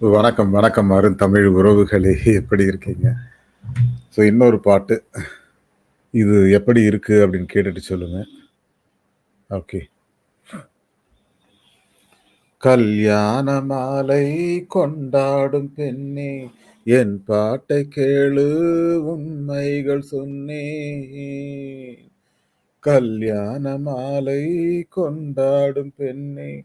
வணக்கம், வணக்கம் அருந்தமிழ் உறவுகளே! எப்படி இருக்கீங்க? ஸோ இன்னொரு பாட்டு. இது எப்படி இருக்கு அப்படின்னு கேட்டுட்டு சொல்லுங்க. ஓகே. கல்யாண மாலை கொண்டாடும் பெண்ணே! என் பாட்டை கேளு உண்மைகள் சொன்னேன். கல்யாண மாலை கொண்டாடும் பெண்ணே!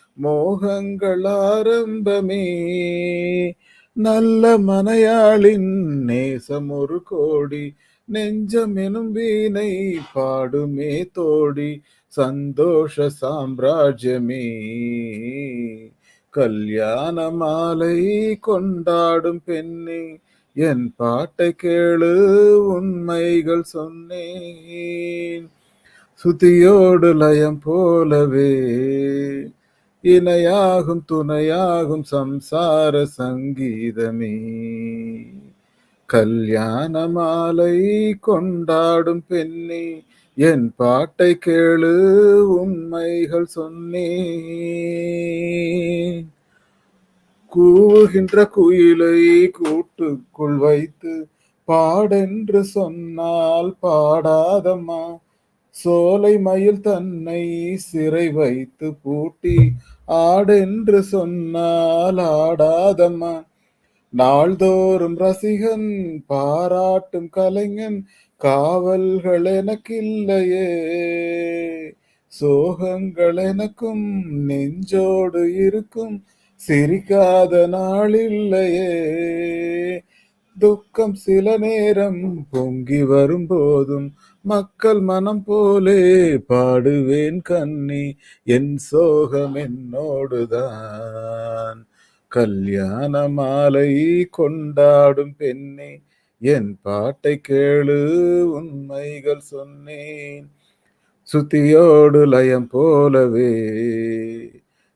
மோகங்கள் ஆரம்பமே. நல்ல மனையாளின் நேசம் ஒரு கோடி நெஞ்சம் எனும் வீணை பாடுமே தோடி சந்தோஷ சாம்ராஜ்யமே. கல்யாண மாலை கொண்டாடும் பெண்ணே! என் பாட்டை கேளு உண்மைகள் சொன்னேன். சுத்தியோடு லயம் போலவே இணையாகும் துணையாகும் சம்சார சங்கீதமே. கல்யாண மாலை கொண்டாடும் பெண்ணே! என் பாட்டை கேளு உண்மைகள் சொன்னேன். கூவுகின்ற குயிலை கூட்டுக்குள் வைத்து பாடென்று சொன்னால் பாடாதம்மா. சோலை மயில் தன்னை சிறை வைத்து பூட்டி ஆடென்று சொன்னால் ஆடாதம்மா. நாள்தோறும் ரசிகன் பாராட்டும் கலைஞன் காவல்கள் எனக்கில்லையே. சோகங்கள் எனக்கும் நெஞ்சோடு இருக்கும் சிரிக்காத நாளில்லையே. துக்கம் சில நேரம் பொங்கி வரும்போதும் மக்கள் மனம் போலே பாடுவேன் கண்ணி என் சோகம் என்னோடுதான். கல்யாண மாலை கொண்டாடும் பெண்ணே! என் பாட்டை கேளு உண்மைகள் சொன்னேன். சுத்தியோடு லயம் போலவே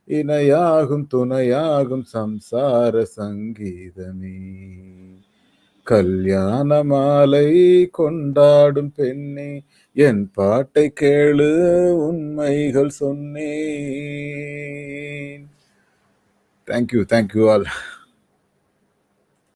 இணையாகும் துணையாகும் சம்சார சங்கீதமே. கல்யாண மாலை கொண்டாடும் பெண்ணே! என் பாட்டை கேளு உண்மைகள் சொன்னேன். Thank you thank you all.